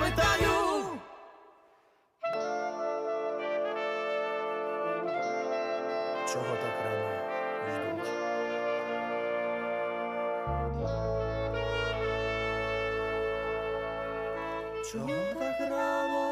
У питаю. Чого так рано ждуть? Чого так рано